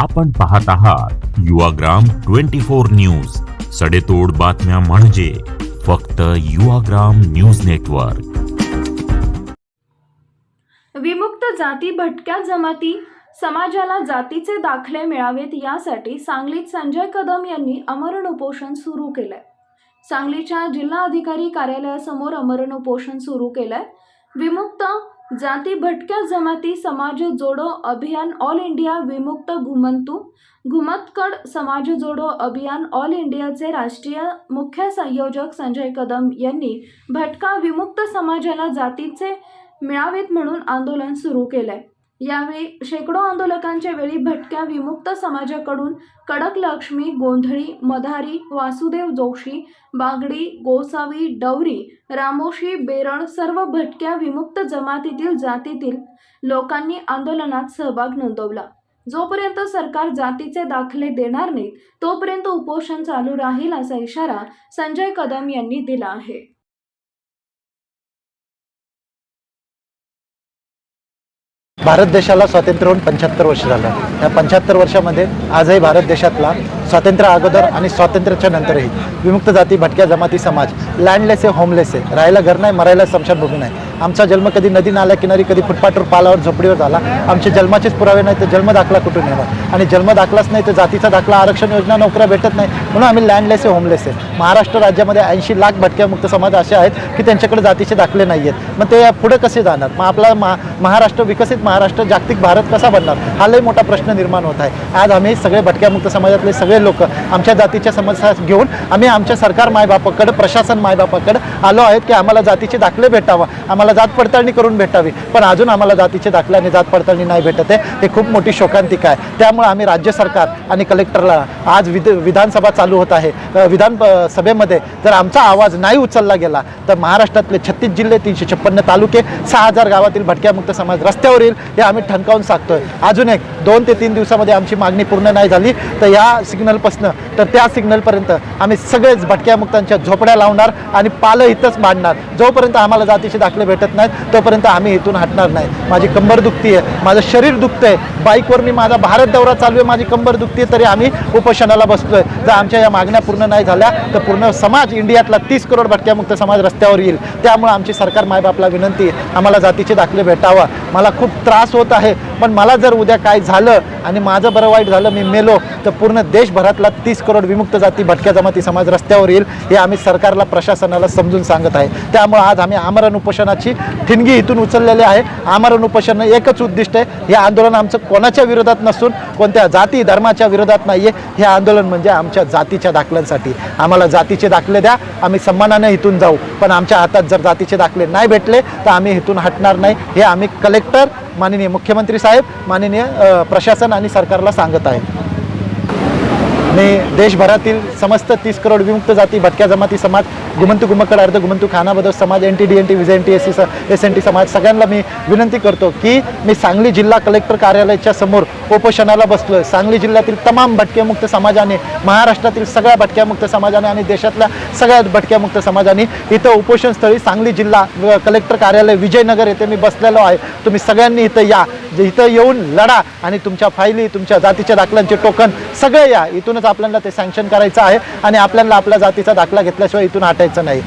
आपण पाहत आहात युवाग्राम ट्वेंटी फोर न्यूज. सडेतोड बातम्या म्हणजे फक्त युवाग्राम न्यूज नेटवर्क. विमुक्त जाती भटक्या जमाती समाजाला जातीचे दाखले मिळावेत यासाठी सांगलीत संजय कदम यांनी अमरण उपोषण सुरू केलंय. सांगलीच्या जिल्हा अधिकारी कार्यालयासमोर अमरण उपोषण सुरू केलंय. विमुक्त जाती भटक्या जमाती समाज जोडो अभियान ऑल इंडिया विमुक्त घुमंतू. घुमतकड समाज जोडो अभियान ऑल इंडियाचे राष्ट्रीय मुख्य संयोजक संजय कदम यांनी भटका विमुक्त समाजाला जातीचे मिळावेत म्हणून आंदोलन सुरू केलंय. यावेळी शेकडो आंदोलकांच्या वेळी भटक्या विमुक्त समाजाकडून कडक लक्ष्मी गोंधळी मधारी वासुदेव जोशी बागडी गोसावी डवरी रामोशी बेरळ सर्व भटक्या विमुक्त जमातीतील जातीतील लोकांनी आंदोलनात सहभाग नोंदवला. जोपर्यंत सरकार जातीचे दाखले देणार नाहीत तोपर्यंत उपोषण चालू राहील असा इशारा संजय कदम यांनी दिला आहे. भारत देशाला स्वातंत्र्य होऊन पंच्याहत्तर वर्ष झालं. या पंच्याहत्तर वर्षामध्ये आजही भारत देशातला स्वातंत्र्य अगोदर आणि स्वातंत्र्याच्या नंतरही. विमुक्त जाती भटक्या जमाती समाज. लँडलेस आहे होमलेस आहे. राहायला घर नाही मरायला स्मशानभूमी नाही. आमचा जन्म कधी नदी नाल्या किनारी कधी फुटपाटवर पालावर झोपडीवर झाला. आमचे जन्माचेच पुरावे नाही तर जन्म दाखला कुठून येणार? आणि जन्म दाखलाच नाही तर जातीचा दाखला आरक्षण योजना नोकऱ्या भेटत नाही. म्हणून आम्ही लँडलेस आहे होमलेस आहे. महाराष्ट्र राज्यामध्ये ऐंशी लाख भटक्यामुक्त समाज असे आहेत की त्यांच्याकडे जातीचे दाखले नाही आहेत. मग ते पुढे कसे जाणार? मग आपला महा महाराष्ट्र विकसित महाराष्ट्र जागतिक भारत कसा बनणार? हा लई मोठा प्रश्न निर्माण होत आहे. आज आम्ही सगळे भटक्यामुक्त समाजातले सगळे लोक. आमच्या जातीच्या समस्या घेऊन आम्ही आमच्या सरकार मायबापाकडं प्रशासन मायबापाकडं आलो आहेत की आम्हाला जातीचे दाखले भेटावा. आम्हाला जात पडताळणी करून भेटावी. पण अजून आम्हाला जातीचे दाखले आणि जात पडताळणी नाही भेटत आहे. हे खूप मोठी शोकांतिका आहे. त्यामुळे आम्ही राज्य सरकार आणि कलेक्टरला आज विध विधानसभा चालू होत आहे. विधान सभेमध्ये जर आमचा आवाज नाही उचलला गेला तर महाराष्ट्रातले छत्तीस जिल्हे तीनशे छप्पन्न तालुके सहा हजार गावातील भटक्यामुक्त समाज रस्त्यावर येईल हे आम्ही ठणकावून सांगतोय. अजून एक दोन ते तीन दिवसामध्ये आमची मागणी पूर्ण नाही झाली तर या सिग्नल सिग्नलपासनं तर त्या सिग्नलपर्यंत आम्ही सगळेच भटक्यामुक्तांच्या झोपड्या लावणार आणि पालं इथंच मांडणार. जोपर्यंत आम्हाला जातीचे दाखले भेटत नाहीत तोपर्यंत आम्ही इथून हटणार नाही. माझी कंबर दुखती आहे माझं शरीर दुखतं आहे बाईकवर मी माझा भारत दौरा चालू आहे माझी कंबर दुखती आहे तरी आम्ही उपोषणाला बसतोय. जर आमच्या या मागण्या पूर्ण नाही झाल्या तर पूर्ण समाज इंडियातला तीस करोड भटक्यामुक्त समाज रस्त्यावर येईल. त्यामुळे आमची सरकार मायबापला विनंती आहे. आम्हाला जातीचे दाखले भेटावा. मला खूप त्रास होत आहे. पण मला जर उद्या काय झालं आणि माझं बरं वाईट झालं मी मेलो तर पूर्ण देशभरातला तीस करोड विमुक्त जाती भटक्या जमाती समाज रस्त्यावर येईल हे आम्ही सरकारला प्रशासनाला समजून सांगत आहे. त्यामुळे आज आम्ही आमरण उपोषणाची ठिणगी इथून उचललेली आहे. आमरण उपोषण एकच उद्दिष्ट आहे. हे आंदोलन आमचं कोणाच्या विरोधात नसून कोणत्या जाती धर्माच्या विरोधात नाही आहे हे आंदोलन म्हणजे आमच्या जातीच्या दाखल्यांसाठी. आम्हाला जातीचे दाखले द्या आम्ही सन्मानाने इथून जाऊ. पण आमच्या हातात जर जातीचे दाखले नाही भेटले तर आम्ही इथून हटणार नाही. हे आम्ही कलेक्टर माननीय मुख्यमंत्री साहेब साहेब माननीय प्रशासन आणि सरकारला सांगत आहे मी देशभरातील समस्त तीस करोड विमुक्त जाती भटक्या जमाती समाज गुमंतू गुमकड अर्ध गुमंतू खाना बदल समाज N T D N T विजय N T S C S N T समाज सगळ्यांना मी विनंती करतो की मी सांगली जिल्हा कलेक्टर कार्यालयाच्या समोर उपोषणाला बसलो आहे सांगली जिल्ह्यातील तमाम भटक्यामुक्त समाजाने महाराष्ट्रातील सगळ्या भटक्यामुक्त समाजाने आणि देशातल्या सगळ्या भटक्यामुक्त समाजाने इथं उपोषणस्थळी सांगली जिल्हा कलेक्टर कार्यालय विजयनगर येथे मी बसलेलो आहे. तुम्ही सगळ्यांनी इथं या. जे इथं येऊन लढा आणि तुमच्या फायली तुमच्या जातीच्या दाखल्यांचे टोकन सगळे या. इथूनच आपल्याला ते सँक्शन करायचं आहे आणि आपल्याला आपल्या जातीचा दाखला घेतल्याशिवाय इथून हटायचं नाही.